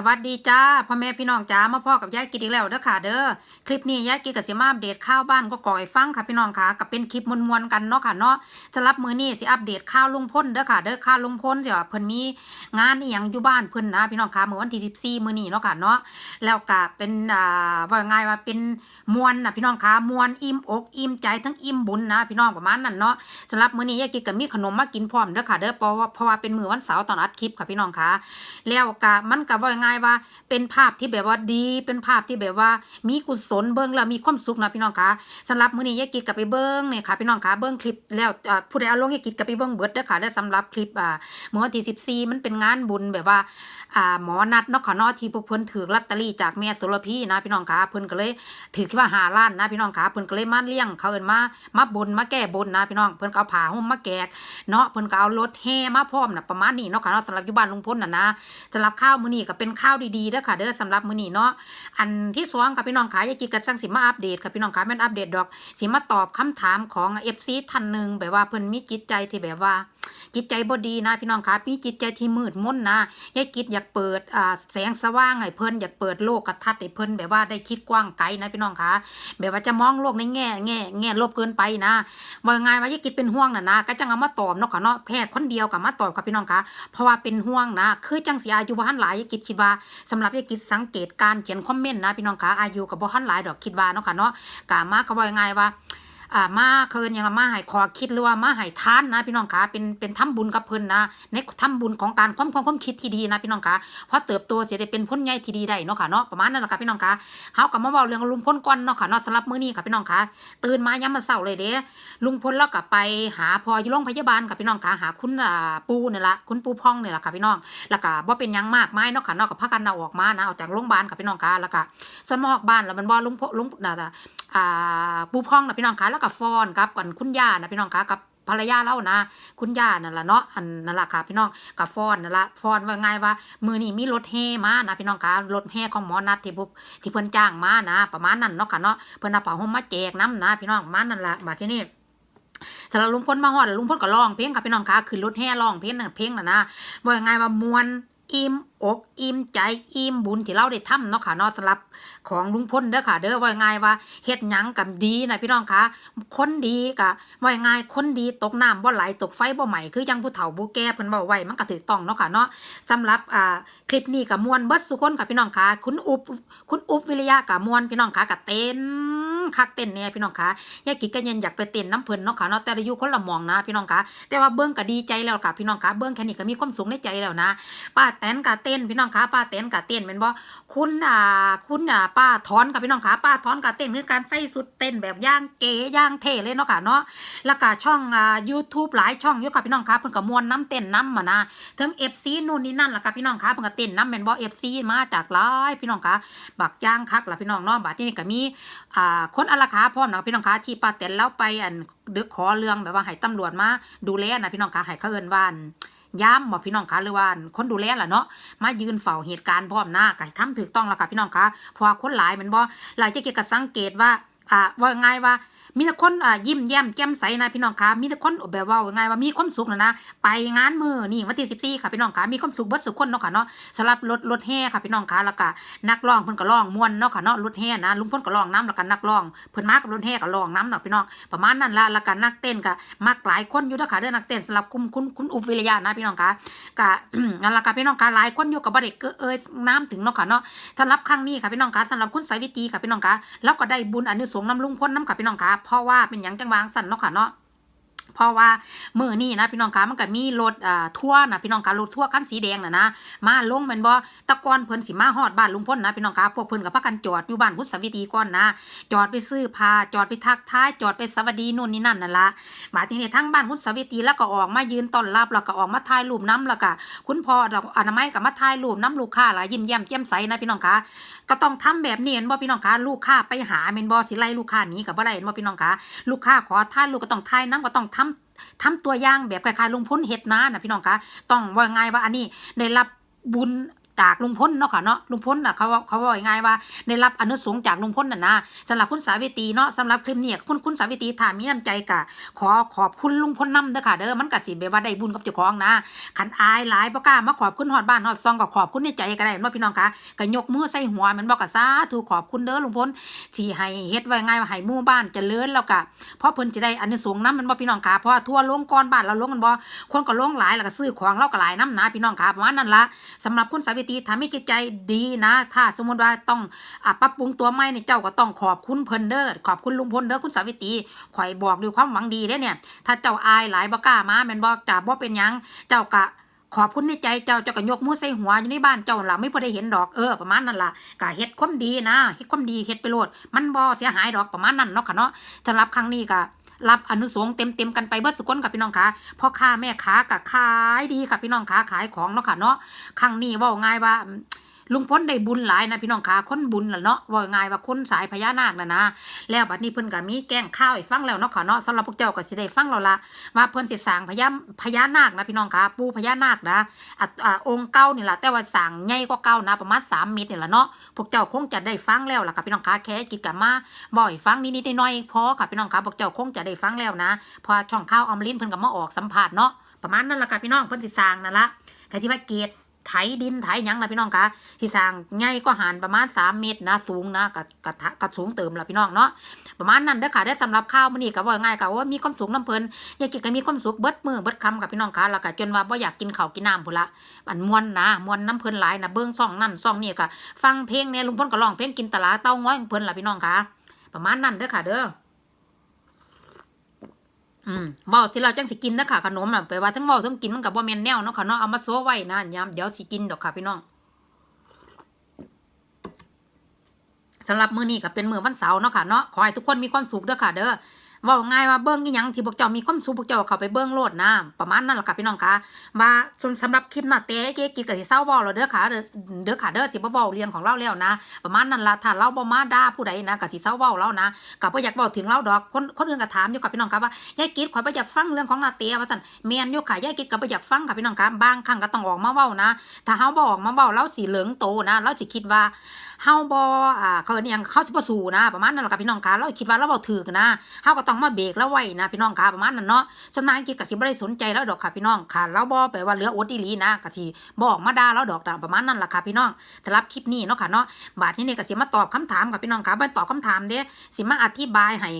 สวัสดีจ้าพ่อแม่พี่น้องจ้ามาพ่อกับยายกิดอีกแล้วเด้อค่ะเด้อคลิปนี้ยายกิดกับสิมาอัปเดตข่าวบ้านก็ก่อยฟังค่ะพี่น้องค่ะกับเป็นคลิปมวลๆกันเนาะค่ะเนาะสำหรับมือนี้สิอัปเดตข่าวลุงพ้นเด้อค่ะเด้อข่าวลุงพ้นสิว่าเพิ่นมีงานอีหยังอยู่บ้านเพิ่นนะพี่น้องค่ะเมื่อวันที่14มื้อนี้เนาะค่ะเนาะแล้วก็เป็นอ่าว่าง่ายว่าเป็นมวลนะพี่น้องค่ะมวลอิ่มอกอิ่มใจทั้งอิ่มบุญนะพี่น้องประมาณนั้นเนาะสำหรับมื้อนี้ยายกิดก็มีขนมมากินพร้อมเด้อค่ะเด้อเพราะว่าเพราะว่าเป็นมื้อวันเสาร์ตอนอัดคลิปค่ะพี่น้องค่ะแล้วก็มันก็ว่าง่ายว่า เป็นภาพที่แบบว่าดี เป็นภาพที่แบบว่ามีกุศลเบิ้งแล้วมีความสุขนะพี่น้องคะสำหรับมื้อนี้ยายกิจกับไปเบิ้งเนี่ยค่ะพี่น้องคะเบิ้งคลิปแล้วผู้ใดเอาลงยายกิจกับไปเบิ้งเบิดเด้อค่ะได้สำหรับคลิปอ่าเมื่อวันที่14มันเป็นงานบุญแบบว่าอ่าหมอนัดเนาะค่ะเนาะที่พวกเพิ่นถือลอตเตอรี่จากแม่สุรพีนะพี่น้องคะเพิ่นก็เลยถือที่ว่า5ล้านนะพี่น้องคะเพิ่นก็เลยมาเลี้ยงเขาเอิ้นมามาบุญมาแก้บนนะพี่น้องเพิ่นก็เอาผ้าห่มมาแกกเนาะเพิ่นก็เอารถแห่มาพร้อมน่ะประมาณนี้เนาะค่ะเนาะสำหรับอยู่บ้านลุงพลน่ะนะสำหรับข้าวมื้อนี้ก็เป็นข้าวดีๆเด้อค่ะเด้อสำหรับมื้อนี้เนาะอันที่สองค่ะพี่น้องค่ะยายกิจกับจังสิมาอัปเดตค่ะพี่น้องค่ะแม่นอัปเดตดอกสิมาตอบคำถามของ FC ท่านหนึ่งแบบว่าเพิ่นมีจิตใจที่แบบว่าจิตใจบ่ดีนะพี่น้องคะมีจิตใจที่มืดมนนะยายกิจอยากเปิดอ่าแสงสว่างให้เพิ่นอยากเปิดโลกกระทัดให้เพิ่นแบบว่าได้คิดกว้างไกลนะพี่น้องคะแบบว่าจะมองโลกในแง่แง่แง่ลบเกินไปนะว่าไงว่ายายกิจเป็นห่วงน่ะนะก็จังเอามาตอบเนาะค่ะเนาะแพทย์คนเดียวกับมาตอบค่ะพี่น้องคะเพราะว่าเป็นห่วงนะคือจังสีอายุบ่ทันหลายยายกิจคิดว่าสำหรับยายกิจสังเกตการเขียนคอมเมนต์นะพี่น้องคะอายุกับบ่ฮันหลายดอกคิดว่าเนาะค่ะเนาะกามาก็ว่ายังไงว่า อ่ามาเคินยังมาให้คอคิดหรือว่ามาให้ทานนะพี่น้องคะเป็นเป็นทำบุญกับเพิ่นนะในทำบุญของการความความความคิดที่ดีนะพี่น้องคะเพราะเติบโตเสียได้เป็นพ้นใหญ่ที่ดีได้เนาะค่ะเนาะประมาณนั้นแหละค่ะพี่น้องคะเฮาก็มาเว้าเรื่องลุงพลก่อนเนาะค่ะเนาะสำหรับมื้อนี้ค่ะพี่น้องคะตื่นมายามมื้อเช้าเลยเด้ลุงพลแล้วก็ไปหาพออยู่โรงพยาบาลค่ะพี่น้องคะหาคุณอ่าปูนี่ละคุณปูพ่องนี่ละค่ะพี่น้องแล้วก็บ่เป็นยังมากไมายเนาะค่ะเนาะก็พากันเอาออกมานะออกจากโรงพยาบาลค่ะพี่น้องคะแล้วก็สมอกบ้านแล้วมันบ่ลุงพลุงน่ะ อ่าปูพ่องนะพี่น้องคะแล้วก็ฟ้อนกับกันคุณย่านะพี่น้องคะกับภรรยาเล่านะ คุณย่านั่นละเนาะอันนั่นละค่ะพี่น้องกับฟ้อนนั่นละฟ้อนว่าไงว่า มือนี้มีรถแห่มานะพี่น้องค่ะรถแห่ของหมอนัดที่พวกที่เพิ่นจ้างมานะ ประมาณนั้นเนาะค่ะเนาะเพิ่นเอาผ้าห่มมาแจกน้ำนะ พี่น้องมานั้นละมาที่นี่สำหรับลุงพลมาฮอดลุงพลก็ร้องเพลงค่ะพี่น้องคะขึ้นรถแห่ร้องเพลงน่ะเพลงน่ะนะว่ายังไงว่ามวนอิ่มอกอิ่มใจอิ่มบุญที่เราได้ทำเนาะค่ะนาะสำหรับของลุงพลเด้อค่ะ เด้อว่ายังไงว่าเฮ็ดหยังกันดีนะพี่น้องคะคนดีกะว่ายังไงคนดีตกน้ำบ่ไหลตกไฟบ่ไหม้คือยังผู้เฒ่าผู้แก่เพิ่นเว้าไว้มันก็ถูกต้องเนาะค่ะเนาะสำหรับอ่าคลิปนี้ก็ม่วนเบิดสุคนค่ะพี่น้องคะคุณอุบคุณอุบวิริยะก็ม่วนพี่น้องคะก็เต้นคักเต้นเนี่ยพี่น้องคะยายกิจก็ยังอยากไปเต้นน้ำเพลินเนาะค่ะเนาะแต่อายุคนละมองนะพี่น้องคะแต่ว่าเบิ้งก็ดีใจแล้วค่ะพี่น้องคะเบิ้งแค่นี้ก็มีความสุขในใจแล้วนะป้าแตนก็เต้นพี่น้องคะป้าแตนก็เต้นเป็นบ่คุณอ่าคุณอ่าป้าถอนกับพี่น้องคะป้าถอนก็เต้นคือการใส่สุดเต้นแบบย่างเก๋ย่างเท่เลยเนาะค่ะเนาะแล้วก็ช่องอ่า YouTube หลายช่องอยู่ค่ะพี่น้องคะเพิ่นก็มวนน้ำเต้นน้ำมานะทั้ง FC นู่นนี่นั่นล่ะค่ะพี่น้องคะเพิ่นก็เต้นน้ำแม่นบ่ FC มาจากหลายพี่น้องคะบักย่างคักล่ะพี่น้องเนาะบัดนี้ก็มีอ่าคนอาราคาพร้อมนะพี่น้องคะที่ป้าแตนแล้วไปอันดึกขอเรื่องแบบว่าให้ตำรวจมาดูแลนะพี่น้องคะให้เขาเอินว่าอัน ย้ำบอกพี่น้องคะหรือว่าคนดูแลล่ะเนาะมายืนเฝ้าเหตุการณ์พร้อมหน้าไก่ทำถูกต้องแล้วค่ะพี่น้องคะเพราะว่าคนหลายมันบ่หลายจะเกี่ยวกับสังเกตว่าอ่าว่าไงว่า มีแต่คนอ่ายิ้มแย้มแจ่มใสนะพี่น้องคะมีแต่คนแบบว่าไงว่ามีความสุขนะนะไปงานมือนี่วันที่สิบสี่ค่ะพี่น้องคะมีความสุขเบิดสุขคนเนาะค่ะเนาะสำหรับรถรถแห่ค่ะพี่น้องคะแล้วก็นักร้องเพิ่นก็ร้องม่วนเนาะค่ะเนาะรถแห่นะลุงพลก็ร้องน้ำแล้วก็นักร้องเพิ่นมากับรถแห่ก็ร้องน้ำเนาะพี่น้องประมาณนั้นละแล้วก็นักเต้นก็มักหลายคนอยู่เด้อค่ะเด้อนักเต้นสำหรับคุณคุณคุณอุบวิริยะนะพี่น้องคะก็นั่นละค่ะพี่น้องคะหลายคนอยู่กับบ่ได้เกอเอ้ยน้ำถึงเนาะค่ะเนาะสำหรับครั้งนี้ค่ะพี่น้องคะสำหรับคุณสายวิตีค่ะพี่น้องคะแล้วก็ได้บุญอนนี้สงส์น้ำลุงพลน้ำค่ะพี่น้องคะเพราะว่าเป็นยังจังหวางสั่นเนาะค่ะเนาะเพราะว่ามือนี่นะพี่น้องคะมันก็มีรถอ่าทั่วนะพี่น้องคะรถทั่วร์คันสีแดงน่ะนะมาลงแม่นบ่ตะกอนเพิ่นสิมาฮอดบ้านลุงพลนนะพี่น้องคะพวกเพิ่นก็พากันจอดอยู่บ้านคุณสวิตีก่อนนะ จอดไปซื้อผ้าจอดไปทักท้ายจอดไปสวัสดีนู่นนี่นั่นนั่นละมาทีนี้ทั้งบ้านคุณสวิตีแล้วก็ออกมายืนต้อนรับแล้วก็ออกมาถ่ายรูปน้ำแล้วก็คุณพ่อดอกอนามัยก็มาถ่ายรูปน้ำลูกค้าลายยิ้มแย้มแจ่มใสนะพี่น้องคะ ก็ต้องทำแบบนี้เห็นบ่พี่น้องคะลูกค้าไปหาเมนบอสิไล่ลูกค้านี้กับ่ได้เห็นบ่พี่น้องคะลูกค้าขอท่านลูกก็ต้องทายน้ำก็ต้องทำทำตัวอย่างแบบคล้ายๆลุงพ้นเฮ็ดนานะพี่น้องคะต้องว่าไงว่าอันนี้ได้รับบุญ จากลุงพลเนาะค่ะเนาะลุงพลน่ะเขาว่าเขาว่ายังไงว่าได้รับอนุสงจากลุงพลน่ะนะสำหรับคุณสาวิตรีเนาะสำหรับคลิปนี้คุณคุณสาวิตรีถามมีน้ำใจกะขอขอบคุณลุงพลน้ำเด้อค่ะเด้อมันก็สิแบว่าได้บุญกับเจ้าของนะขันอายหลายบ่กล้ามาขอบคุณฮอดบ้านฮอดซองก็ขอบคุณในใจก็ได้เนาะพี่น้องคะก็ยกมือใส่หัวมันบอกก็สาธุขอบคุณเด้อลุงพลที่ให้เฮ็ดไว้ไงว่าให้หมู่บ้านเจริญแล้วก็เพราะเพิ่นสิได้อันนี้สูงส์นํมันบ่พี่น้องคะเพราะทั่วลงก่อนบ้านเราลงกันบ่คนก็ลงหลายแล้วก็ซื้อของเราก็หลายนํนะพี่น้องคะประมาณนั้นละสำหรับคุณสาวิตรีถ้ามีจิตใจดีนะ ถ้าสมมติว่าต้องอปรับปรุงตัวใหม่นี่เจ้าก็ต้องขอบคุณเพิ่นเด้อขอบคุณลุงพลเด้อคุณสาวิตรีข่อยบอกด้วยความหวังดีเด้เนี่ย ถ้าเจ้าอายหลายบ่กล้ามาแม่นบ่จ่าบ่เป็นยังเจ้ากะขอบคุณในใจเจ้าเจ้าก็ยกมือใส่หัวอยู่ในบ้านเจ้าล่ะไม่พอได้เห็นดอกเออประมาณนั้นล่ะกะเฮ็ดความดีนะเฮ็ดความดีเฮ็ดไปโลดมันบ่เสียหายดอกประมาณนั้นเนาะค่ะเนาะสำหรับครั้งนี้ก็ รับอนุสงส์เต็มๆกันไปเบิดสุกคนกับพี่น้องค่ะพ่อค้าแม่ค้าก็ขายดีค่ะพี่น้องค่ะขายของเนาะค่ะเนาะครั้งนี้ว่าง่ายว่า ลุงพ้นได้บุญหลายนะพี่น้องค่ะคนบุญละเนาะว่าง่ายว่าคนสายพญานาคนะนะ แล้วบัดนี้เพิ่นก็มีแกล้งข้าวให้ฟังแล้วเนาะค่ะเนาะสำหรับพวกเจ้าก็สิได้ฟังแล้วละว่าเพิ่นสิสร้างพญาพญานาคนะพี่น้องค่ะปูพญานาคนะอ่าองค์เก่านี่แหละแต่ว่าสร้างใหญ่กว่าเก่านะประมาณ3เมตรนี่ละเนาะพวกเจ้าคงจะได้ฟังแล้วล่ะค่ะพี่น้องค่ะแค่กิจกรรมมาบ่อยฟังนิดๆน่อยๆพอค่ะพี่น้องค่ะพวกเจ้าคงจะได้ฟังแล้วนะพอช่องข้าวออมลินเพิ่นก็มาออกสัมภาษณ์เนาะประมาณนั้นล่ะค่ะพี่น้องเพิ่นสิสร้างนั่นละแต่ที่ว่าเกต ไถดินไถยังล่ะพี่น้องคะที่สร้างใหญ่ก็หันประมาณ3เมตรนะสูงนะกะกะทะกะสูงเติมละพี่น้องเนาะประมาณนั้นเด้อค่ะได้สำหรับข้าวมื้อนี้ก็ว่าง่ายก็ว่ามีความสุขน้ำเพลินอยากกินก็มีความสุขเบิดมือเบิดคำกับพี่น้องคะแล้วก็จนว่าบ่อยากกินข้าวกินน้ำพุ่นละอันมวนนะมวนน้ำเพลินหลายนะเบิ่งซ่องนั่นซ่องนี่ก็ฟังเพลงเนี่ยลุงพลก็ร้องเพลงกินตลาเต้าง้อยเพิ่นละพี่น้องคะประมาณนั้นเด้อค่ะเด้อ อืมเว้าสิเราจังสิกินนะค่ะขนมอะไปว่าทั้งเว้าทั้งกินมันกับ่แมนแนวเนาะค่ะเนาะเอามาโซไว้นะยามเดี๋ยวสิกินดอกค่ะพี่น้องสำหรับมื้อนี้ก็เป็นมื้อวันเสาร์เนาะค่ะเนาะขอให้ทุกคนมีความสุขเด้อค่ะ เด้อ ว่าง่ายว่าเบิ้งอีหยังที่พวกเจ้ามีความสุขพวกเจ้าเข้าไปเบิ้งโลดนะประมาณนั้นแหละค่ะพี่น้องคะว่าสำสำหรับคลิปน้าเตะเก๊กิก็สิเศร้าเว้าแล้วเด้อค่ะเด้อค่ะเด้อสิบ่เว้าเรื่องของเราแล้วนะ ประมาณนั้นละถ้าเราบ่มาด่าผู้ใดนะก็สิเศร้าเว้าแล้วนะก็บ่อยากเว้าถึงเราดอกคนคนอื่นก็ถามอยู่ค่ะพี่น้องคะว่ายายกิดขอบ่อยากฟังเรื่องของนาเตะว่าซั่นแม่นอยู่ค่ะยายกิดก็บ่อยากฟังค่ะพี่น้องคะบางครั้งก็ต้องออกมาเว้านะ ถ้าเฮาบ่ออกมาเว้าเราสิเหลิงโตนะ เราสิคิดว่าเฮาบ่อ่าเขาเนอิหยังเขาสิบ่สู้นะ ประมาณนั้นแหละค่ะพี่น้องคะเราคิดว่าเราบ่ถูกนะเฮาก็ต้องมาเบรกแล้วไว้นะพี่น้องคะประมาณนั้นเนาะส่วนมากอังกฤษก็สิบ่ได้สนใจแล้วดอกค่ะพี่น้องค่ะเราบ่แปลว่าเหลืออดอีหลีนะก็สิบ่ออกมาด่าเราดอกนะประมาณนั้นแหละค่ะพี่น้องสำหรับคลิปนี้เนาะค่ะเนาะบาดนี้นี่ก็สิมาตอบคำถามค่ะพี่น้องค่ะบ่ตอบคำถามเด้สิมาอธิบายให้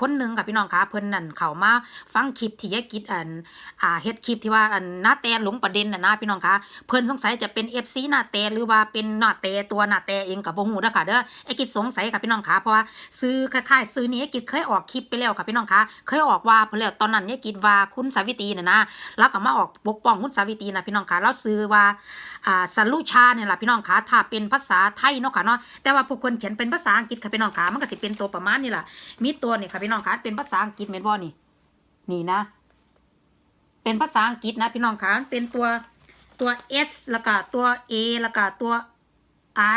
คนหนึงค่ะพี่น้องค่ะเพิ่นนั่นเข้ามาฟังคลิปที่ยายกิจอันอ่าเฮ็ดคลิปที่ว่าอันหน้าแตหลงประเด็นน่ะนะพี่น้องค่ะเพิ่นสงสัยจะเป็น FC หน้าแตหรือว่าเป็นหน้าแตตัวหน้าแตเองก็บ่ฮู้เด้อค่ะเด้อไอ้กิจสงสัยค่ะพี่น้องคะเพราะว่าซื้อคล้ายๆซื้อนี้ไอ้กิจเคยออกคลิปไปแล้วค่ะพี่น้องคะเคยออกว่าเพนแล้วตอนนั้นไอ้กิจว่าคุณสาวิตรีน่ะนะแล้วก็มาออกปกป้องคุณสาวิตีนะพี่น้องคะแล้วซื้อว่าอ่าสันลูชาเนี่ยแหละพี่น้องคะถ้าเป็นภาษาไทยเนาะค่ะเนาะแต่ว่าพวกคนเขียนเป็นภาษาอังกฤษค่ะพี่น้องคะมันก็สิเป็นตัวประมาณนี้ล่ะมีตัวนี่ค่ะพี่น้องคะเป็นภาษาอังกฤษแม่นบ่นี่นี่นะ เป็นภาษาอังกฤษนะพี่น้องคะเป็นตัวตัว S แล้วก็ตัว A แล้วก็ตัว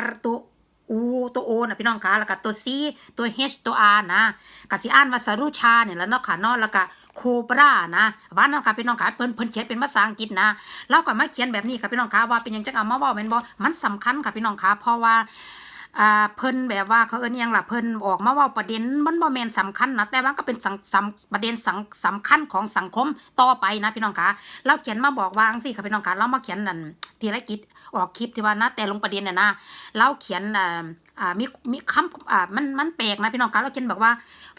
R ตัว อูตัวโอนะพี่น้องคะแล้วก็ตัวซีตัว H ตัว R นะกับสิอ่านว่าสรุชาเนี่ยแล้วเนาะค่ะเนาะแล้วก็โคบรานะว่านั่นค่ะพี่น้องคะเพิ่นเพิ่นเขียนเป็นภาษาอังกฤษนะเราก็มาเขียนแบบนี้ค่ะพี่น้องคะว่าเป็นยังจังเอามาว้าแม่นบ่มันสำคัญค่ะพี่น้องคะเพราะว่า อ่าเพิ่นแบบว่าเขาเอิ้นยังล่ะเพิ่นออกมาว้าประเด็นมันบ่แม่นสำคัญนะแต่ว่าก็เป็นสังสำประเด็นสังสำคัญของสังคมต่อไปนะพี่น้องคะเราเขียนมาบอกว่าจังซี่ค่ะพี่น้องคะเรามาเขียนนั่นทีละกิจออกคลิปที่ว่านะแต่ลงประเด็นน่ะนะเราเขียนอ่าอ่ามีมีคำอ่ามันมันแปลกนะพี่น้องคะเราเขียนบอกว่า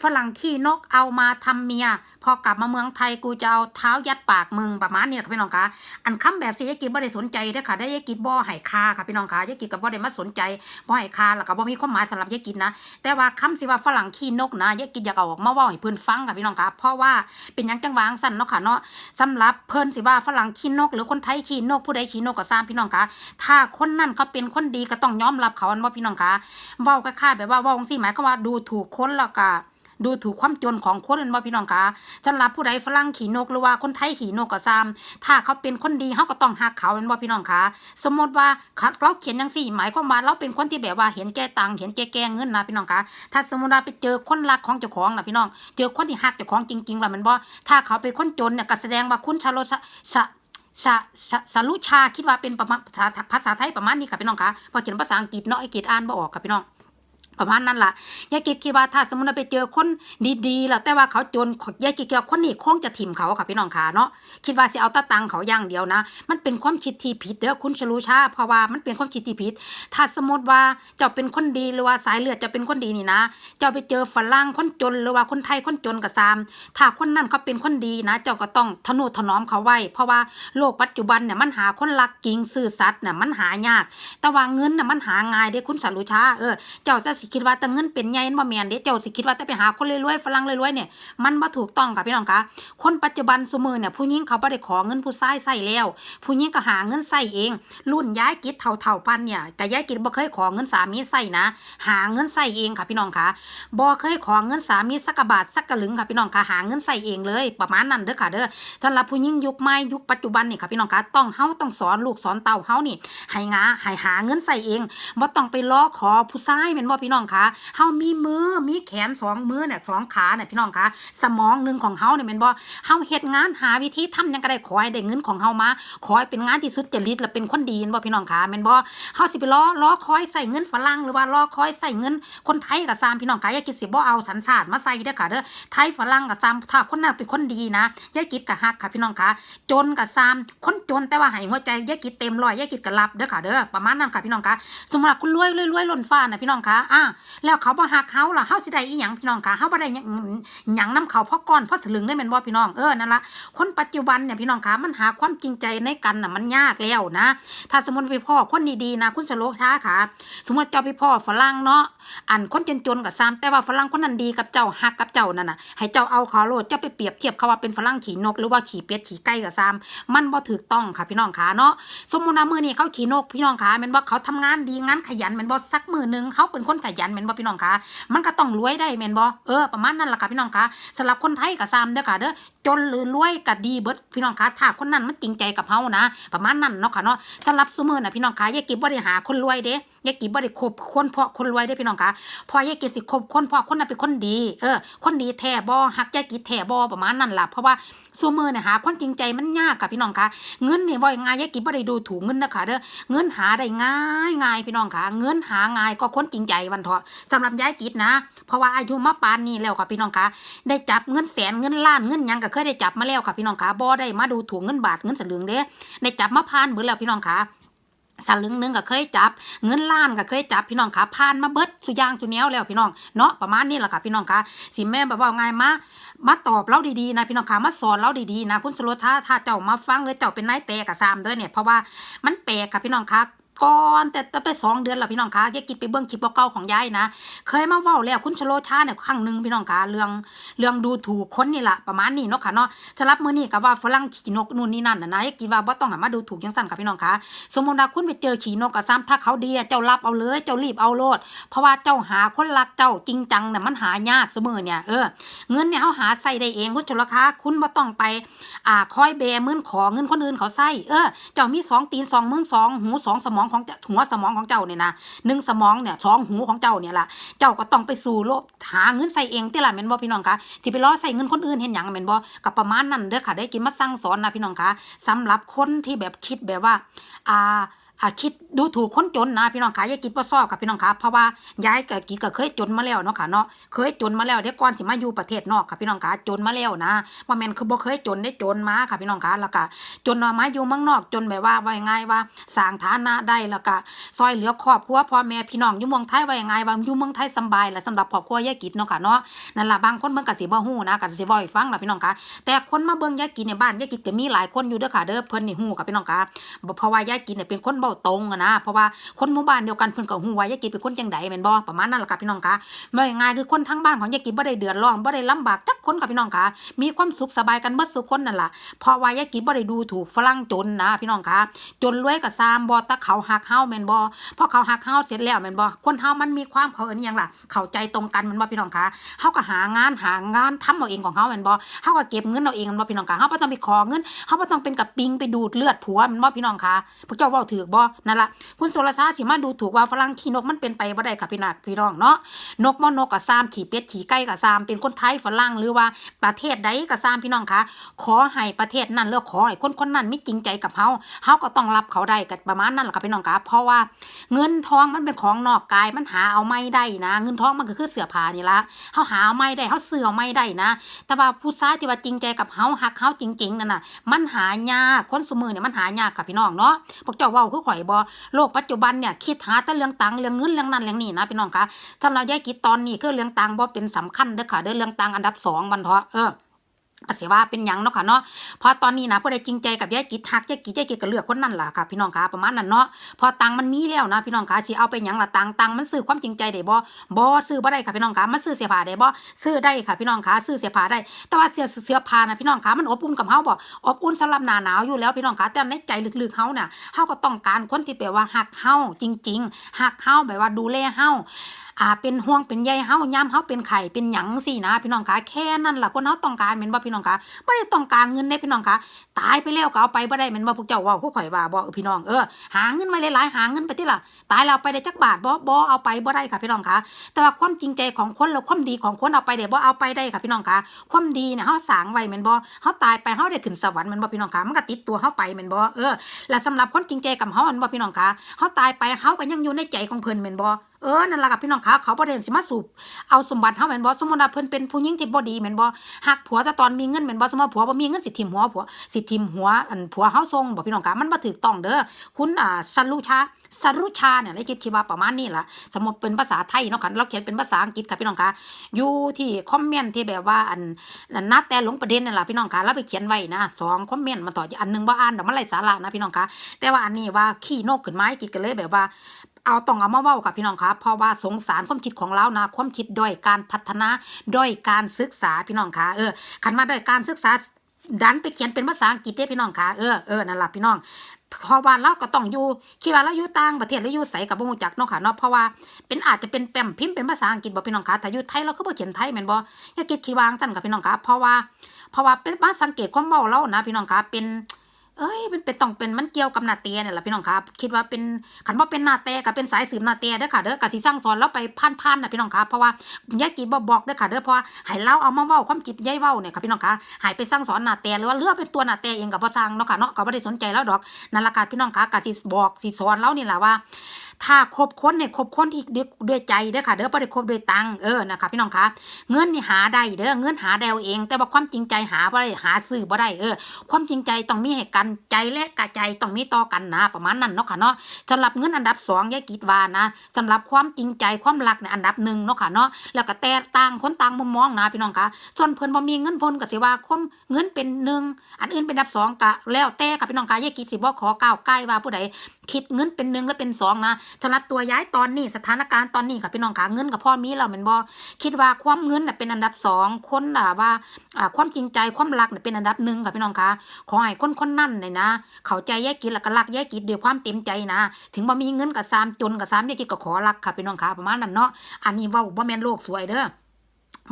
ฝรั่งขี้นกเอามาทำเมีย อกลับมาเมืองไทยกูจะเอาเท้ายัดปากมึงประมาณนี้ค่ะพี่น้องคะอันคำแบบสิยกิจบ่ได้สนใจเด้อค่ะได้ยายกิจบ่ให้ค่าค่ะพี่น้องคะยายกิจก็บ่ได้มาสนใจบ่ให้ค่าแล้วก็บ่มีความหมายสำหรับยายกิจนะ แต่ว่าคำสิว่าฝรั่งขี้นกนะยายกิจอยากเอาออกมาเว้าให้เพิ่อนฟังค่ะพี่น้องคะเพราะว่าเป็นยังจังหวางสั่นเนาะค่ะเนาะสำหรับเพิ่นสิว่าฝรั่งขี้นก หรือคนไทยขี้นกผู้ใดขี้นกก็ตามพี่น้องคะถ้าคนนั้นเขาเป็นคนดีก็ต้องยอมรับเขาอันว่าพี่น้องคะเว้าคล้าแบบว่าเว้าจังซี่หมายความว่าดูถูกคนแล้วก็ ดูถูกความจนของคนนั่นบ่พี่น้องคะสำหรับผู้ใดฝรั่งขี่นกหรือว่าคนไทยขี่นกก็ซ้ำถ้าเขาเป็นคนดีเฮาก็ต้องฮักเขาแม่นบ่พี่น้องคะสมมติว่าเราเขียนจังซี่ หมายความว่าเราเป็นคนที่แบบว่าเห็นแก่ตังค์เห็นแก่แก่เงินนะพี่น้องคะถ้าสมมติว่าไปเจอคนรักของเจ้าของน่ะพี่น้อง เจอคนที่ฮักเจ้าของจริงๆล่ะมันบ่ถ้าเขาเป็นคนจนเนี่ยก็แสดงว่าคุณชะโลชะชะชาชาสรุชาคิดว่าเป็นประมาณภาษาไทยประมาณนี้ค่ะพี่น้องคะพอเขียนภาษาอังกฤษเนาะไอ้กฤษอ่านบ่ออกค่ะพี่น้อง ประมาณนั้นล่ะยายกิดคิดว่าถ้าสมมติเราไปเจอคนดีๆแล้วแต่ว่าเขาจนยายกิดคิดว่าคนนี้คงจะถิ่มเขาค่ะพี่น้องขาเนาะคิดว่าสิเอาตาตังเขาอย่างเดียวนะ มันเป็นความคิดที่ผิดเด้อคุณชลูชาเพราะว่ามันเป็นความคิดที่ผิด ถ้าสมมติว่าเจ้าเป็นคนดีหรือว่าสายเลือดจะเป็นคนดีนี่นะ เจ้าไปเจอฝรั่งคนจนหรือว่าคนไทยคนจนก็ตาม ถ้าคนนั้นเขาเป็นคนดีนะ เจ้าก็ต้องทนุถนอมเขาไว้ เพราะว่าโลกปัจจุบันเนี่ยมันหาคนรักจริงซื่อสัตย์เนี่ยมันหายาก แต่ว่าเงินน่ะมันหาง่ายเด้คุณสรุชาเออเจ้าจะสิคิดว่าแต่เงินเป็นไงบ่แมนเด้เจ้าสิคิดว่าแต่ไปหาคนรวยๆฝรั่งรวยๆเนี่ยมันบ่ถูกต้องค่ะพี่น้องคะคนปัจจุบันสมือเนี่ยผู้หญิงเขาบ่ได้ขอเงินผู้ชายใส่แล้ว ผู้หญิงก็หาเงินใส่เอง รุ่นย้ายกิจเท่าๆปันเนี่ยแต่ย้ายกิจบ่เคยขอเงินสามีใส่นะ หาเงินใส่เองค่ะพี่น้องคะบ่เคยขอเงินสามีสักกะบาทสักกระลึงค่ะพี่น้องคะหาเงินใส่เองเลยประมาณนั้นเด้อค่ะเด้อสำหรับผู้หญิงยุคใหม่ยุคปัจจุบันนี่ค่ะพี่น้องคะต้องเฮาต้องสอนลูกสอนเต้าเฮานี่ให้งาให้หาเงินใส่เองบ่ต้องไปล้อขอผู้ชายแม่นบ่พี่น้องคะเฮามีมือมีแขนสองมือเนี่ยสองขาเนี่ยพี่น้องคะสมองหนึ่งของเฮาเนี่ยแม่นบ่เฮาเฮ็ดงานหาวิธีทำยังก็ได้ขอให้ได้เงินของเฮามาขอให้เป็นงานที่สุดจริตและเป็นคนดีแม่นบ่พี่น้องคะแม่นบ่เฮาสิไปล้อล้อคอยใส่เงินฝรั่งหรือว่าล้อคอยใส่เงินคนไทยก็ตามพี่น้องคะอย่าคิดสิบ่เอาสัญชาติมาใส่เด้อค่ะเด้อไทยฝรั่งก็ตามถ้าคนนั้นเป็นคนดีนะอย่าคิดก็ฮักค่ะพี่น้องคะจนก็ตามคนจนแต่ว่าให้หัวใจอย่าคิดเต็มร้อยอย่าคิดก็รับเด้อค่ะเด้อประมาณนั้นค่ะพี่น้องคะสมมติว่าคุณรวยรวยรวยล้นฟ้านะพี่น้องคะอ่าแล้วเขาบ่หักเขาล่ะเฮาสิได้อีหยังพี่น้องคะเฮาบ่ได้หยังหยังนํเขาพราะก้อนพราะสลึงได้แม่นบ่พี่น้องเออนั่นละคนปัจจุบันเนี่ยพี่น้องคะมันหาความจริงใจในกันน่ะมันยากแล้วนะ ถ้าสมมติไปพ่อคนดีๆนะคุณสโลท้าค่ะ สมมติเจ้าไปพ่อฝรั่งเนาะอันคนจนๆกับซ้ำแต่ว่าฝรั่งคนนั้นดีกับเจ้าฮักกับเจ้านั่นน่ะให้เจ้าเอาเขาโลดเจ้าไปเปรียบเทียบเขาว่าเป็นฝรั่งขี่นกหรือว่าขี่เป็ดขี่ไก่กับซ้ำมันบ่ถูกต้องค่ะพี่น้องคะเนาะสมมติว่ามื้อนี้เขาขี่นกพี่น้องคะม่นบ่เขาทำงานดีงานขยันม่นบ่สักมือนึงเขาเป็นคนขยันแม่นบ่พี่น้องคะมันก็ต้องรวยได้แม่นบ่เออประมาณนั้นล่ะค่ะพี่น้องคะสำหรับคนไทยก็ซ้ำเด้อค่ะเด้อจนหรือรวยก็ดีเบิดพี่น้องคะถ้าคนนั้นมันจริงใจกับเฮานะ ประมาณนั้นเนาะค่ะเนาะสำหรับซุมื้อน่ะพี่น้องคะอย่ากิบบ่ได้หาคนรวยเด้อ ย่ากิบ่ได้คบคนเพราะคนรวยเด้พี่น้องคะพอย่ากิสิคบคนเพราะคนนั้นเป็นคนดี เออ คนดีแท้บ่ฮักย่ากิแท้บ่ประมาณนั้นล่ะเพราะว่าซุมื้อเนี่ยหาคนจริงใจมันยากค่ะพี่น้องคะเงินเนี่บ่ง่ายยายกิบ่ได้ดูถูกเงินนะคะเด้อเงินหาได้ง่ายง่ายพี่น้องคะเงินหาง่ายก็คนจริงใจวันเถาะสำหรับยายกิดนะ เพราะว่าอายุมาปานนี้แล้วค่ะพี่น้องคะได้จับเงินแสนเงินล้านเงินยังก็เคยได้จับมาแล้วค่ะพี่น้องคะบ่ได้มาดูถูกเงินบาทเงินสลึงเด้ได้จับมาผ่านเบิดแล้วพี่น้องคะ สลึงหนึงก็เคยจับ เงินล้านก็เคยจับพี่น้องคะผ่านมาเบิดสุยางสุเนียวแล้วพี่น้องเนาะประมาณนี้แหละค่ะพี่น้องคะสิแม่แบบว่าไงมามาตอบเราดีๆนะพี่น้องคะมาสอนเราดีๆนะคุณสโลถ้าถ้าเจ้ามาฟังเลยเจ้าเป็นนายเตะกับซามเด้อเนี่ยเพราะว่ามันแปลกค่ะพี่น้องคะ ก่อนแต่แต่ไปสองเดือนแล้วพี่น้องคะยายกิดไปเบิ้งคลิปเก่าๆของยายนะ เคยมาเว้าแล้วคุณชโลชาเนี่ยครั้งหนึ่งพี่น้องคะเรื่องเรื่องดูถูกคนนี่แหละประมาณนี้เนาะค่ะเนาะจะรับมือนี่กับว่าฝรั่งขี่นกนู่นนี่นั่นนะนะยายกิดว่าบ่ต้องหันมาดูถูกยังสั่นค่ะพี่น้องคะสมมติว่าคุณไปเจอขี่นกกับซ้ำถ้าเขาดีเจ้ารับเอาเลยเจ้ารีบเอาโลด เพราะว่าเจ้าหาคนรักเจ้าจริงจังเนี่ยมันหายากเสมอเนี่ยเออเงินเนี่ยเขาหาใส่ได้เองคุณชโลคะคุณบ่ต้องไปอ่าคอยแบมือนขอเงินคนอื่นเขาใส่เออเจ้ามีสองตีนสองมือสองหูสองสมองของหัวสมองของเจ้าเนี่ยนะหนึ่งสมองเนี่ยสองหูของเจ้าเนี่ยล่ะเจ้าก็ต้องไปสู่โลกหาเงินใส่เองที่ละแม่นบ่พี่น้องคะที่ไปล้อใส่เงินคนอื่นเห็นอย่างแม่นบ่กับประมาณนั้นเด้อค่ะ ได้กินมาสั่งสอนนะพี่น้องคะสำหรับคนที่แบบคิดแบบว่าอ่า อาคิดดูถูกคนจนนะพี่น้องคะอย่าคิดว่าชอบค่ะพี่น้องคะเพราะว่ายายกับกีก็เคยจนมาแล้วเนาะค่ะเนาะเคยจนมาแล้วเดี๋ยวก่อนสิมาอยู่ประเทศนอกค่ะพี่น้องคะจนมาแล้วนะว่าแม่นคือบ่เคยจนได้จนมาค่ะพี่น้องคะแล้วก็จนมาอยู่เมืองนอกจนแบบว่าว่ายังไงว่าสร้างฐานะได้แล้วก็ซอยเหลือครอบครัวพ่อแม่พี่น้องอยู่เมืองไทยว่ายังไงว่าอยู่เมืองไทยสบายแหละสำหรับครอบครัวยายกิจเนาะค่ะเนาะนั่นล่ะบางคนเพิ่นก็สิบ่ฮู้นะก็สิบ่ให้ฟังล่ะพี่น้องคะแต่คนมาเบิ่งยายกิจในบ้านยายกิจก็มีหลายคนอยู่เด้อค่ะเด้อเพิ่นนี่ฮู้ค่ะพี่น้องคะเพราะว่ายายกินเนี่ยเป็นคนเบาตรงอะนะ เพราะว่าคนหมู่บ้านเดียวกันเพิ่นก็ฮู้ว่ายายกินเป็นคนจังไดแม่นบ่ประมาณนั้นล่ะค่ะพี่น้องคะว่ง่ายคือคนทั้งบ้านของยายกินบ่ได้เดือดร้อนบ่ได้ลำบากจักคนค่ะพี่น้องคะมีความสุขสบายกันเบิดสุคนนั่นล่ะเพราะว่ายายกินบ่ได้ดูถูกฝรั่งจนนะพี่น้องคะจนรวยก็ซามบ่ตะเขาหักเฮาแม่นบ่พอเขาหักเฮาเสร็จแล้วแม่นบ่คนเฮามันมีความเขาเอิ้นหยังล่ะเข้าใจตรงกันแม่นบ่พี่น้องคะเฮาก็หางานหางานทำเอาเองของเฮาแม่นบ่เฮาก็เก็บเงินเอาเองแม่นบ่พี่น้องคะเฮาบ่ต้องไปขอเงินเฮาบ่ต้องเป็นกับปิงไปดูดเลือดผัวแม่นบ่พี่น้องคะพวกเจ้าเว้าถูกบ่บ่นั่นละคุณโซลาซาสิมาดูถูกว่าฝรั่งขี้นกมันเป็นไปบ่ได้ค่ะพี่นักพี่น้องเนาะนกบ่นกก็ซามขี่เป็ดขี่ไก่ก็ซามเป็นคนไทยฝรั่งหรือว่าประเทศใดก็ซามพี่น้องคะขอให้ประเทศนั้นแล้วขอให้คนคนนั้นมีจริงใจกับเฮาเฮาก็ต้องรับเขาได้ก็ประมาณนั้นแหละค่ะพี่น้องคะเพราะว่าเงินทองมันเป็นของนอกกายมันหาเอาไม่ได้นะ เงินทองมันก็คือเสื้อผ้านี่ละเฮาหาเอาไม่ได้เฮาซื้อเอาไม่ได้นะ แต่ว่าผู้ชายที่ว่าจริงใจกับเฮาฮักเฮาจริงๆนั่นน่ะมันหายากคนสมือเนี่ยมันหายากค่ะพี่น้องเนาะพวกเจ้าว้าคือข่อยบ่โลกปัจจุบันเนี่ยคิดหาแต่เรื่องตังค์เรื่องเงินเรื่องนั้นเรื่องนี้นะพี่น้องคะสำหรับยายกิจตอนนี้คือเรื่องตังค์บ่เป็นสำคัญเด้อค่ะเด้อเรื่องตังค์อันดับสองมันเถอะเออ ก็สิว่าเป็นยังเนาะค่ะเนาะเพราะตอนนี้นะผู้ใดจริงใจกับยายกิจทักยายกิจยายกิจก็เลือกคนนั้นล่ะค่ะพี่น้องคะประมาณนั้นเนาะพอตังมันมีแล้วนะพี่น้องคะสิเอาไปยังละตังตังมันซื้อความจริงใจได้บ่บ่ซื้อบ่ได้ค่ะพี่น้องคะมันซื้อเสียผ้าได้บ่ซื้อได้ค่ะพี่น้องคะซื้อเสียผ้าได้ แต่ว่าเสื้อเสื้อผ้านะพี่น้องคะมันอบอุ่นกับเฮาบ่อบอุ่นสำหรับหน้าหนาวอยู่แล้วพี่น้องคะแต่ในใจลึกๆเฮาน่ะเฮาก็ต้องการคนที่แปลว่าฮักเฮาจริงๆฮักเฮาแบบว่าดูแลเฮา อ่าเป็นห่วงเป็นใยเฮายามเฮาเป็นไข่เป็นหยังสินะ พี่น้องคะแค่นั้นล่ะคนเฮาต้องการแม่นบ่พี่น้องคะบ่ได้ต้องการเงินเด้พี่น้องคะตายไปแล้วก็เอาไปบ่ได้แม่นบ่พวกเจ้าว้าผู้ข่อยว่าบ่เออพี่น้องเออหาเงินมาหลายๆหาเงินไปติล่ะตายแล้วเอาไปได้จักบาทบ่บ่เอาไปบ่ได้ค่ะพี่น้องคะแต่ว่าความจริงใจของคนแล้วความดีของคนเอาไปเดี๋ยวบ่เอาไปได้ค่ะพี่น้องคะความดีเนี่ยเฮาสร้างไว้แม่นบ่เฮาตายไปเฮาได้ขึ้นสวรรค์แม่นบ่พี่น้องคะมันก็ติดตัวเฮาไปแม่นบ่เออและสำหรับคนจริงใจกับเฮาแม่นบ่พี่น้องคะเฮาตายไปเฮาก็ยังอยู่ในใจของเพิ่นแม่นบ่เออ นั่นล่ะค่ะพี่น้องคะเขาบ่ได้สิมาสูบเอาสมบัติเฮาแม่นบ่สมมุติว่าเพิ่นเป็นผู้หญิงที่บ่ดีแม่นบ่หักผัวแต่ตอนมีเงินแม่นบ่สมมุติว่าผัวบ่มีเงินสิทิ่มหัวผัวสิทิ่มหัวอันผัวเฮาส่งบ่พี่น้องคะมันบ่ถูกต้องเด้อคุณอ่าสันลุชาสรุชาเนี่ยได้คิดคิดว่าประมาณนี้ล่ะสมมติเป็นภาษาไทยเนาะค่ะเราเขียนเป็นภาษาอังกฤษค่ะพี่น้องคะอยู่ที่คอมเมนต์ที่แบบว่าอันอันนัดแต่หลงประเด็นนี่นล่ะพี่น้องคะแล้วไปเขียนไว้นะสองคอมเมนต์มาต่ออันหนึงว่าอ่านดี๋ยวมันไรสาระนะพี่น้องคะแต่ว่าอันนี้ว่าขี้นกขึ้นไม้กิดกันเลยแบบว่า เอาต้องเอามาเว้ากับพี่น้องคะเพราะว่าสงสารความคิดของเรานะความคิดด้อยการพัฒนาด้อยการศึกษาพี่น้องคะเออขันมาด้อยการศึกษาดันไปเขียนเป็นภาษาอังกฤษได้พี่น้องคะเออเออนั่นล่ะพี่น้องเพราะว่าเราก็ต้องอยู่คิดว่าเราอยู่ต่างประเทศแล้วอยู่ใสกับบ่ฮู้จักเนาะค่ะเนาะเพราะว่าเป็นอาจจะเป็นแปมพิมพ์เป็นภาษาอังกฤษบ่พี่น้องคะถ้าอยู่ไทยเราก็บ่เขียนไทยแม่นบ่อย่าคิดคิดวางจั่นกับพี่น้องคะเพราะว่า เพราะว่าเป็นมาสังเกตความเว้าเรานะพี่น้องคะเป็น เอ้ยมันเป็นต้องเป็นมันเกี่ยวกับนาเตียเนี่ยแหละพี่น้องครับ คิดว่าเป็นขันว่าเป็นนาเตกับเป็นสายสืบนาเตียเด้อค่ะเด้อกะสิสร้างสอนแล้วไปพันๆนะพี่น้องครับเพราะว่ายายกีบบอกเด้อค่ะเด้อเพราะว่าให้เล่าเอามาเว้าความคิดยายเว้าเนี่ยค่ะพี่น้องคะใหายไปสร้างสอนนาเตียหรือว่าเลือกเป็นตัวนาเตียเองกับพ่อสร้างเนาะค่ะเนาะก็ไม่ได้สนใจแล้วดอกนั่นละค่ะพี่น้องคะกะสิบอกสิสอนเรานี่แหละว่า ถ้าคบคนเนี่ยคบคนที่ด้วยใจเด้อค่ะเด้อบ่ได้คบด้วยตังเออนะคะพี่น้องคะเงินนี่หาได้เด้อเงินหาได้เอาเอง แต่ว่าความจริงใจหาบ่ได้หาซื้อบ่ได้เออ ความจริงใจต้องมีให้กันใจและกะใจต้องมีต่อกันนะประมาณนั้นเนาะค่ะเนาะสำหรับเงินอันดับสองยายกิดว่านะสำหรับความจริงใจความรักในอันดับหนึ่งเนาะค่ะเนาะแล้วก็แตกต่างคนต่างมุมมองนะพี่น้องคะส่วนเพิ่นบ่มีเงินพนก็สิว่าคนเงินเป็นหนึ่งอันอื่นเป็นอันดับสองก็แล้วแต่ค่ะพี่น้องคะยายกิดสิบ่ขอก้าวใกล้ว่าผู้ใดคิดเงินเป็นหนึ่งและเป็นสองนะสำหรับตัวย้ายตอนนี้สถานการณ์ตอนนี้ค่ะพี่น้องคะเงินกับพ่อมีเราเหมือนบอคิดว่าความเงินน่ะเป็นอันดับสองคนอะว่าอ่าความจริงใจความรักน่ะเป็นอันดับหนึ่งค่ะพี่น้องคะขอให้คนคนนั่นเลยนะ เข้าใจแยกกิจแล้วก็รักแยกกิจด้วยความเต็มใจนะ ถึงบ่มีเงินกับซามจนกับซามแยกกิจก็ขอรักค่ะพี่น้องค่ะประมาณนั้นเนาะอันนี้ว่าบ่แม่นโลกสวยเด้อ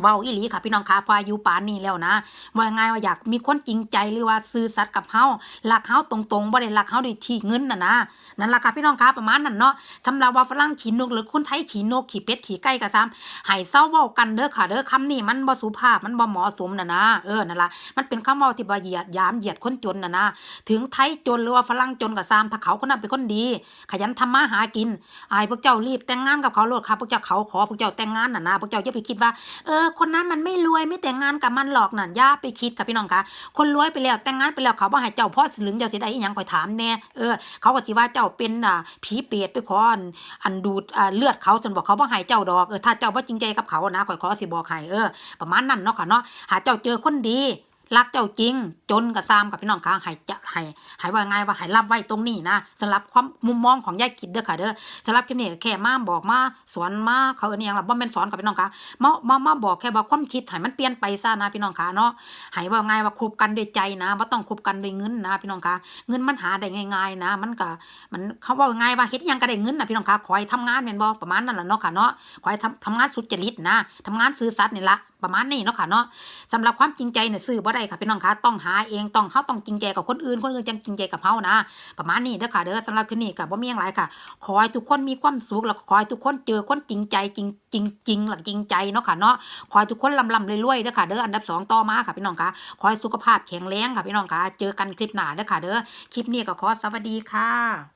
เว้าอีหลีค่ะพี่น้องคะพออายุป่านนี้แล้วนะว่าง่ายว่าอยากมีคนจริงใจหรือว่าซื่อสัตย์กับเฮารักเฮาตรงๆบ่ได้รักเฮาด้วยที่เงินน่ะนะนั่นล่ะค่ะพี่น้องคะประมาณนั้นเนาะสำหรับว่าฝรั่งขี้นกหรือคนไทยขี้นกขี้เป็ดขี้ไก่ก็ซ้ำให้เศร้าเว้ากันเด้อค่ะเด้อคำนี้มันบ่สุภาพมันบ่เหมาะสมน่ะนะเออนั่นล่ะมันเป็นคำเว้าที่บ่เหยียดยามเหยียดคนจนน่ะนะถึงไทยจนหรือว่าฝรั่งจนก็ซ้ำถ้าเขาคนนั้นเป็นคนดี ขยันทำมาหากินอายพวกเจ้ารีบแต่งงานกับเขาโลดค่ะพวกเจ้าเขาขอพวกเจ้าแต่งงานน่ะนะพวกเจ้าอย่าไปคิดว่าเออคนนั้นมันไม่รวยไม่แต่งงานกับมันหรอกนั่นย่าไปคิดค่ะพี่น้องคะคนรวยไปแล้วแต่งงานไปแล้วเขาบ่ให้เจ้าพ่อสลึงเจ้าสิได้อีหยังคอยถามแน่เออเขาก็สิว่าเจ้าเป็นอ่าผีเปรตไปขออันอันดูดอ่าเลือดเขาจนบอกเขาบ่ให้เจ้าดอกเออถ้าเจ้าบ่จริงใจกับเขานะคอยขอสิบอกให้เออประมาณนั้นเนาะค่ะเนาะหาเจ้าเจอคนดี รักเจ้าจริง จนกับซามกับพี่น้องคะให้จะห้ให้ว่าไงว่าให้รับไว้ตรงนี้นะสำหรับความมุมมองของยายกิดเด้อค่ะเด้อสำหรับคลิปนี้แค่มาบอกมาสอนมาเขาเอิ้นยังล่ะบ่แม่นสอนกับพี่น้องคะมามามาบอกแค่ว่าความคิดให้มันเปลี่ยนไปซะนะพี่น้องคะเนาะให้ว่าไงว่าคบกันด้วยใจนะว่าต้องคบกันด้วยเงินนะพี่น้องคะเงินมันหาได้ง่ายๆนะ มันก็มันเขาว่าไงว่าเฮ็ดยังก็ได้เงินนะพี่น้องคะขอให้ทำงานแม่นบ่ประมาณนั้นแหละเนาะค่ะเนาะขอให้ทำทำงานสุจริตนะทำงานซื่อสัตย์นี่ละ ประมาณนี้เนาะค่ะเนาะสำหรับความจริงใจเนี่ยซื้อบ่ได้ค่ะพี่น้องคะต้องหาเองต้องเฮาต้องจริงใจกับคนอื่นคนอื่นจังจริงใจกับเฮานะ ประมาณนี้เด้อค่ะเด้อสำหรับคลิปนี้ก็บ่มีหยังหลายค่ะ ขอให้ทุกคนมีความสุขแล้วขอให้ทุกคนเจอคนจริงใจจริงจริงจริงหลักจริงใจเนาะค่ะเนาะขอให้ทุกคนลำลำรวยๆเด้อค่ะเด้ออันดับสองต่อมาค่ะพี่น้องคะขอให้สุขภาพแข็งแรงค่ะพี่น้องคะเจอกันคลิปหน้าเด้อค่ะเด้อคลิปนี้ก็ขอสวัสดีค่ะ